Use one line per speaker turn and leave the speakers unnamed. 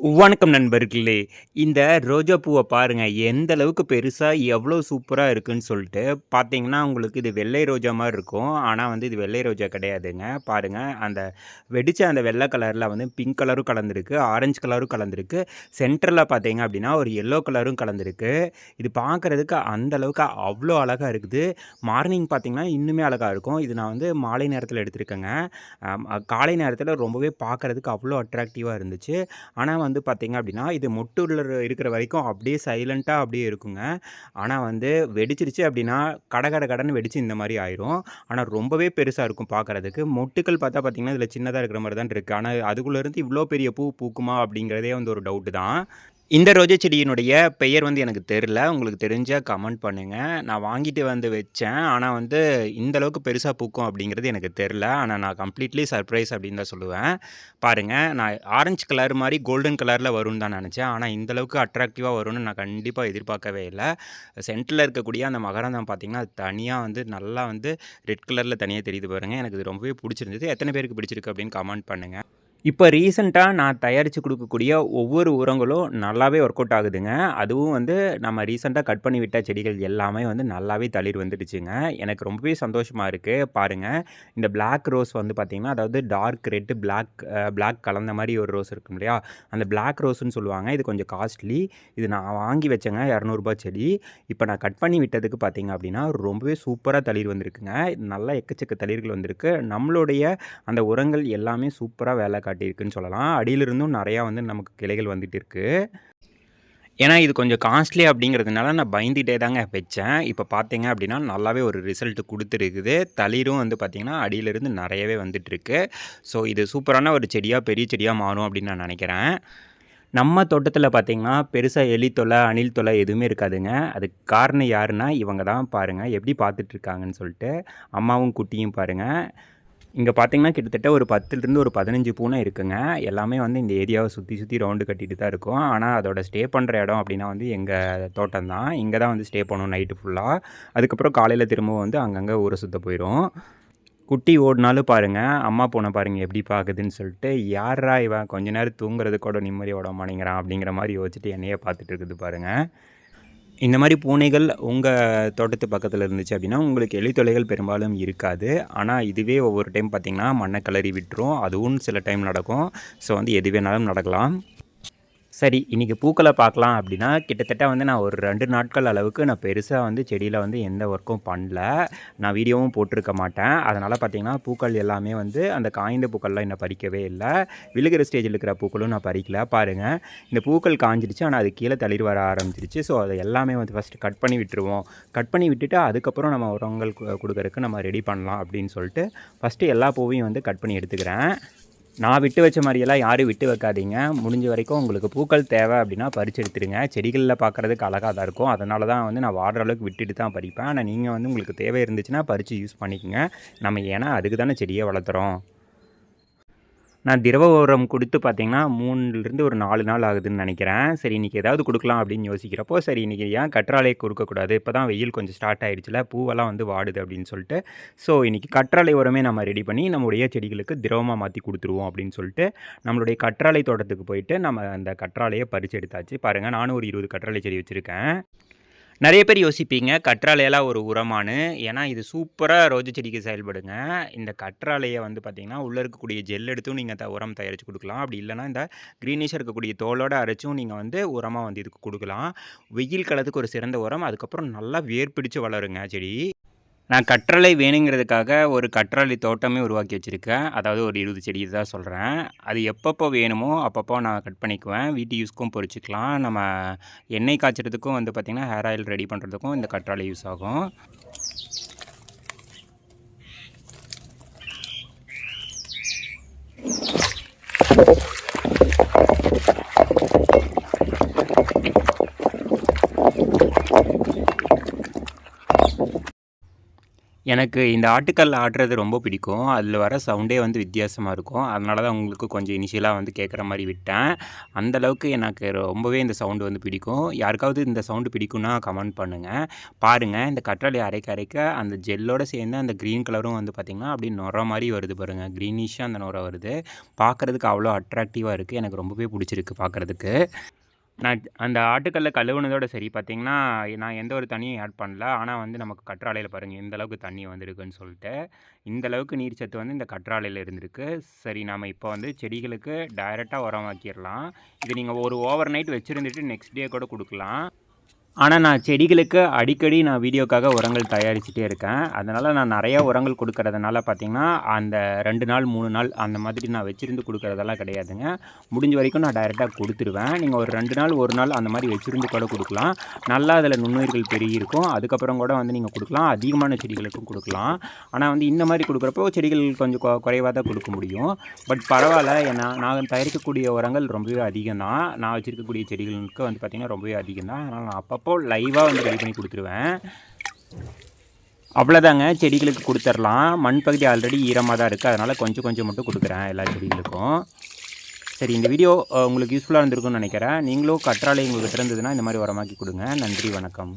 வணக்கம் நண்பர்களே! இந்த ரோஜா பூவை பாருங்கள் எந்த அளவுக்கு பெருசாக எவ்வளோ சூப்பராக இருக்குன்னு சொல்லிட்டு பார்த்தீங்கன்னா, உங்களுக்கு இது வெள்ளை ரோஜா மாதிரி இருக்கும். ஆனால் வந்து இது வெள்ளை ரோஜா கிடையாதுங்க. பாருங்கள் அந்த வெடித்த அந்த வெள்ளை கலரில் வந்து பிங்க் கலரும் கலந்துருக்கு ஆரஞ்சு கலரும் கலந்துருக்கு சென்டரில் பார்த்தீங்க அப்படின்னா ஒரு எல்லோ கலரும் கலந்துருக்கு இது பார்க்கறதுக்கு அந்த அளவுக்கு அவ்வளோ அழகாக இருக்குது. மார்னிங் பார்த்திங்கன்னா இன்னுமே அழகாக இருக்கும். இது நான் வந்து மாலை நேரத்தில் எடுத்திருக்கேங்க. காலை நேரத்தில் ரொம்பவே பார்க்கறதுக்கு அவ்வளோ அட்ராக்டிவாக இருந்துச்சு. ஆனால் வந்து பார்த்தீங்க அப்படின்னா இது மொட்டுள்ள இருக்கிற வரைக்கும் அப்படியே சைலண்ட்டாக அப்படியே இருக்குங்க. ஆனால் வந்து வெடிச்சிருச்சு அப்படின்னா கட கட கடன் வெடிச்சு இந்த மாதிரி ஆயிரும். ஆனால் ரொம்பவே பெருசாக இருக்கும் பார்க்கறதுக்கு. மொட்டுக்கள் பார்த்தா பார்த்தீங்கன்னா, இதில் சின்னதாக இருக்கிற மாதிரி தான் இருக்குது ஆனால் அதுக்குள்ளேருந்து இவ்வளோ பெரிய பூ பூக்குமா? அப்படிங்கிறதே வந்து ஒரு டவுட்டு தான். இந்த ரோஜா செடியினுடைய பெயர் வந்து எனக்கு தெரில உங்களுக்கு தெரிஞ்சால் கமெண்ட் பண்ணுங்கள் நான் வாங்கிட்டு வந்து வச்சேன். ஆனால் வந்து இந்த அளவுக்கு பூக்கும் அப்படிங்கிறது எனக்கு தெரில ஆனால் நான் கம்ப்ளீட்லி சர்ப்ரைஸ் அப்படின்னு தான் சொல்லுவேன். பாருங்கள் நான் ஆரஞ்சு கலர் மாதிரி கோல்டன் கலரில் வரும்னு தான் நினச்சேன். ஆனால் இந்தளவுக்கு அட்ராக்டிவாக வரும்னு நான் கண்டிப்பாக எதிர்பார்க்கவே இல்லை. சென்டரில் இருக்கக்கூடிய அந்த மகரந்தம் பார்த்திங்கன்னா அது தனியாக வந்து நல்லா வந்து ரெட் கலரில் தனியாக தெரியுது பாருங்கள் எனக்கு இது ரொம்பவே பிடிச்சிருந்தது. எத்தனை பேருக்கு பிடிச்சிருக்கு அப்படின்னு கமெண்ட் பண்ணுங்கள் இப்போ ரீசென்ட்டா நான் தயாரித்து கொடுக்கக்கூடிய ஒவ்வொரு உரங்களும் நல்லாவே ஒர்க் அவுட் ஆகுதுங்க. அதுவும் வந்து நம்ம ரீசெண்டாக கட் பண்ணி விட்ட செடிகள் எல்லாமே வந்து நல்லாவே தளிர் வந்துடுச்சுங்க. எனக்கு ரொம்பவே சந்தோஷமாக இருக்குது பாருங்க, இந்த பிளாக் ரோஸ் வந்து பார்த்திங்கன்னா அதாவது டார்க் ரெட், பிளாக் பிளாக் கலந்த மாதிரி ஒரு ரோஸ் இருக்கும் இல்லையா? அந்த பிளாக் ரோஸ்ன்னு சொல்லுவாங்க. இது கொஞ்சம் காஸ்ட்லி. இது நான் வாங்கி வச்சேங்க. இரநூறுபா செடி. இப்போ நான் கட் பண்ணி விட்டதுக்கு பார்த்தீங்க அப்படின்னா ரொம்பவே சூப்பராக தளிர் வந்திருக்குங்க. நல்லா எக்கச்சக்க தளிர்கள் வந்திருக்கு. நம்மளுடைய அந்த உரங்கள் எல்லாமே சூப்பரா வேல காட்டியிருக்குன்னு சொல்லலாம். அடியிலிருந்தும் நிறையா வந்து நமக்கு கிளைகள் வந்துட்டு இருக்கு. ஏன்னா இது கொஞ்சம் காஸ்ட்லி அப்படிங்கிறதுனால நான் பயந்துகிட்டே தாங்க வச்சேன். இப்போ பார்த்தீங்க அப்படின்னா நல்லாவே ஒரு ரிசல்ட் கொடுத்துருக்குது தளிரும் வந்து பார்த்திங்கன்னா அடியிலிருந்து நிறையவே வந்துட்டுருக்கு. ஸோ இது சூப்பரான ஒரு செடியாக பெரிய செடியாக மாறும் அப்படின்னு நான் நினைக்கிறேன் நம்ம தோட்டத்தில் பார்த்திங்கன்னா பெருசாக எலி தொலை அணில் தொலை எதுவுமே இருக்காதுங்க. அதுக்கு காரணம் யாருன்னா, இவங்க தான் பாருங்கள் எப்படி பார்த்துட்ருக்காங்கன்னு சொல்லிட்டு அம்மாவும், குட்டியும் பாருங்க. இங்கே பார்த்தீங்கன்னா, கிட்டத்தட்ட ஒரு 10லிருந்து ஒரு 15 பூனை இருக்குங்க. எல்லாமே வந்து இந்த ஏரியாவை சுற்றி சுற்றி ரவுண்டு கட்டிட்டு தான் இருக்கும். ஆனால் அதோட ஸ்டே பண்ணுற இடம் அப்படின்னா வந்து எங்கள் தோட்டம் தான். இங்கே தான் வந்து ஸ்டே பண்ணும் நைட்டு ஃபுல்லாக அதுக்கப்புறம் காலையில் திரும்பவும் வந்து அங்கங்கே ஊரை சுற்ற போயிடும் குட்டி ஓடினாலும் பாருங்கள் அம்மா பூனை பாருங்கள் எப்படி பார்க்குதுன்னு சொல்லிட்டு யார்றா இவன் கொஞ்ச நேரம் தூங்குறது கூட நிம்மதியா மாட்டேங்கிறான் அப்படிங்கிற மாதிரி யோசிச்சுட்டு என்னையே பார்த்துட்டு இருக்குது பாருங்கள் இந்த மாதிரி பூனைகள் உங்கள் தோட்டத்து பக்கத்தில் இருந்துச்சு அப்படின்னா உங்களுக்கு எலி பெரும்பாலும் இருக்காது. ஆனால் இதுவே ஒவ்வொரு டைம் பார்த்திங்கன்னா மண்ணை கிளறி விட்டுரும். அதுவும் சில டைம் நடக்கும். ஸோ வந்து எது வேணாலும் நடக்கலாம். சரி, இன்றைக்கி பூக்களை பார்க்கலாம் அப்படின்னா கிட்டத்தட்ட வந்து நான் ஒரு ரெண்டு நாட்கள் அளவுக்கு நான் பெருசாக வந்து செடியில் வந்து எந்த ஒர்க்கும் பண்ணல. நான் வீடியோவும் போட்டிருக்க மாட்டேன். அதனால் பார்த்தீங்கன்னா, பூக்கள் எல்லாமே வந்து அந்த காய்ந்த பூக்கள்லாம் இன்னும் பறிக்கவே இல்லை விழுகிற ஸ்டேஜில் இருக்கிற பூக்களும் நான் பறிக்கல. பாருங்கள் இந்த பூக்கள் காஞ்சிடுச்சு ஆனால் அது கீழே தளிர் வர ஆரம்பிச்சிருச்சு. ஸோ அதை எல்லாமே வந்து ஃபஸ்ட்டு கட் பண்ணி விட்டுருவோம். கட் பண்ணி விட்டுட்டு அதுக்கப்புறம் நம்ம உரங்கள் கொடுக்கறதுக்கு நம்ம ரெடி பண்ணலாம் அப்படின்னு சொல்லிட்டு ஃபஸ்ட்டு எல்லா பூவையும் வந்து கட் பண்ணி எடுத்துக்கிறேன். நான் விட்டு வச்ச மாதிரியெல்லாம் யாரும் விட்டு வைக்காதீங்க. முடிஞ்ச வரைக்கும் உங்களுக்கு பூக்கள் தேவை அப்படின்னா பறிச்சு எடுத்துருங்க. செடிகளில் பார்க்குறதுக்கு அழகாக தான் இருக்கும். அதனால தான் வந்து நான் வாடுற அளவுக்கு விட்டுட்டு தான் பறிப்பேன். ஆனால் நீங்கள் வந்து உங்களுக்கு தேவை இருந்துச்சுன்னா பறித்து யூஸ் பண்ணிக்கோங்க நம்ம ஏன்னா அதுக்கு தானே செடியை வளர்த்துறோம். நான் திரவ உரம் கொடுத்து பார்த்தீங்கன்னா, மூணுலேருந்து ஒரு நாலு நாள் ஆகுதுன்னு நினைக்கிறேன். சரி இன்னைக்கு ஏதாவது கொடுக்கலாம் அப்படின்னு யோசிக்கிறப்போ, சரி இன்றைக்கி ஏன் கற்றாழைய கொடுக்கக்கூடாது இப்போ தான் வெயில் கொஞ்சம் ஸ்டார்ட் ஆயிடுச்சுல, பூவெல்லாம் வந்து வாடுது அப்படின்னு சொல்லிட்டு. ஸோ இன்றைக்கி கற்றாழை உரமே நம்ம ரெடி பண்ணி நம்முடைய செடிகளுக்கு திரவமாக மாற்றி கொடுத்துருவோம் அப்படின்னு சொல்லிட்டு நம்மளுடைய கற்றாழை தோட்டத்துக்கு போயிட்டு நம்ம அந்த கற்றாழையை பறிச்சு எடுத்தாச்சு. பாருங்கள் நானும் ஒரு 20 கற்றாழை செடி வச்சுருக்கேன். நிறைய பேர் யோசிப்பீங்க, கற்றாழையெல்லாம் ஒரு உரமான்னு. ஏன்னா இது சூப்பராக ரோஜா செடிக்கு செயல்படுங்க. இந்த கற்றாழையை வந்து பார்த்திங்கன்னா உள்ளே இருக்கக்கூடிய ஜெல் எடுத்தும் நீங்கள் த உரம் தயாரித்து கொடுக்கலாம் அப்படி இல்லைனா இந்த க்ரீனிஷாக இருக்கக்கூடிய தோலோட அரைச்சும் நீங்கள் வந்து உரமாக வந்து இதுக்கு கொடுக்கலாம் வெயில் காலத்துக்கு ஒரு சிறந்த உரம். அதுக்கப்புறம் நல்லா வேர் பிடிச்சு வளருங்க செடி. நான் கற்றலை வேணுங்கிறதுக்காக ஒரு கற்றாழை தோட்டமே உருவாக்கி வச்சிருக்கேன். அதாவது ஒரு 20 செடி தான் சொல்கிறேன் அது எப்பப்போ வேணுமோ அப்பப்போ நான் கட் பண்ணிக்குவேன். வீட்டு யூஸ்க்கும் பொறிச்சிக்கலாம் நம்ம எண்ணெய் காய்ச்சறதுக்கும் வந்து பார்த்திங்கன்னா ஹேர் ஆயில் ரெடி பண்ணுறதுக்கும் இந்த கற்றாழை யூஸ் ஆகும். எனக்கு இந்த ஆட்டுக்கல் ஆடுறது ரொம்ப பிடிக்கும். அதில் வர சவுண்டே வந்து வித்தியாசமாக இருக்கும். அதனால தான் உங்களுக்கு கொஞ்சம் இனிஷியலாக வந்து கேட்குற மாதிரி விட்டேன். அந்தளவுக்கு எனக்கு ரொம்பவே இந்த சவுண்டு வந்து பிடிக்கும். யாருக்காவது இந்த சவுண்டு பிடிக்கும்னா கமெண்ட் பண்ணுங்கள் பாருங்கள் இந்த கற்றாழை அரைக்க அரைக்க அந்த ஜெல்லோட சேர்ந்து அந்த க்ரீன் கலரும் வந்து பார்த்திங்கன்னா, அப்படியே நுர மாதிரி வருது பாருங்க. க்ரீனிஷாக அந்த நுர வருது. பார்க்குறதுக்கு அவ்வளோ அட்ராக்டிவாக இருக்குது எனக்கு ரொம்பவே பிடிச்சிருக்கு பார்க்குறதுக்கு. நான் அந்த ஆட்டுக்கல்ல கழுவுனதோட சரி பார்த்தீங்கன்னா, நான் எந்த ஒரு தண்ணியும் ஆட் பண்ணல. ஆனால் வந்து நமக்கு கற்றாழையில் பாருங்கள் எந்த அளவுக்கு தண்ணி வந்திருக்குன்னு சொல்லிட்டு. இந்த அளவுக்கு நீர் சத்து வந்து இந்த கற்றாழையில் இருந்திருக்கு. சரி நாம் இப்போ வந்து செடிகளுக்கு டைரக்ட்டா உரமாக்கிரலாம். இது நீங்கள் ஒரு ஓவர் நைட் வச்சுருந்துட்டு நெக்ஸ்ட் டே கூட கொடுக்கலாம் ஆனால் நான் செடிகளுக்கு அடிக்கடி நான் வீடியோக்காக உரங்கள் தயாரிச்சுட்டே இருக்கேன். அதனால் நான் நிறையா உரங்கள் கொடுக்கறதுனால பார்த்தீங்கன்னா, அந்த ரெண்டு நாள், மூணு நாள் அந்த மாதிரி நான் வச்சுருந்து கொடுக்குறதெல்லாம் கிடையாதுங்க. முடிஞ்ச வரைக்கும் நான் டைரெக்டாக கொடுத்துருவேன் நீங்கள் ஒரு ரெண்டு நாள், ஒரு நாள் அந்த மாதிரி வச்சுருந்து கூட கொடுக்கலாம் நல்லா அதில் நுண்ணுயிர்கள் பெருகியிருக்கும். அதுக்கப்புறம் கூட வந்து நீங்கள் கொடுக்கலாம் அதிகமான செடிகளுக்கும் கொடுக்கலாம் ஆனால் வந்து இந்த மாதிரி கொடுக்குறப்போ செடிகள் கொஞ்சம் கொ குறைவா தான் கொடுக்க முடியும். பட் பரவாயில்ல ஏன்னா நான் தயாரிக்கக்கூடிய உரங்கள் ரொம்பவே அதிகம் தான். நான் வச்சுருக்கக்கூடிய செடிகளுக்கு வந்து பார்த்தீங்கன்னா, ரொம்பவே அதிகம் தான். அதனால் நான் அப்போ லைவாக வந்து ரெடி பண்ணி கொடுத்துருவேன். அவ்வளோதாங்க செடிகளுக்கு கொடுத்துர்லாம். மண் பகுதி ஆல்ரெடி ஈரமாக தான் இருக்குது அதனால் கொஞ்சம் கொஞ்சம் மட்டும் கொடுக்குறேன் எல்லா செடிகளுக்கும். சரி இந்த வீடியோ உங்களுக்கு யூஸ்ஃபுல்லாக இருந்திருக்கும்னு நினைக்கிறேன். நீங்களும் கற்றாழை உங்களுக்கு இருந்ததுன்னா இந்த மாதிரி உரமாக்கி கொடுங்க. நன்றி, வணக்கம்.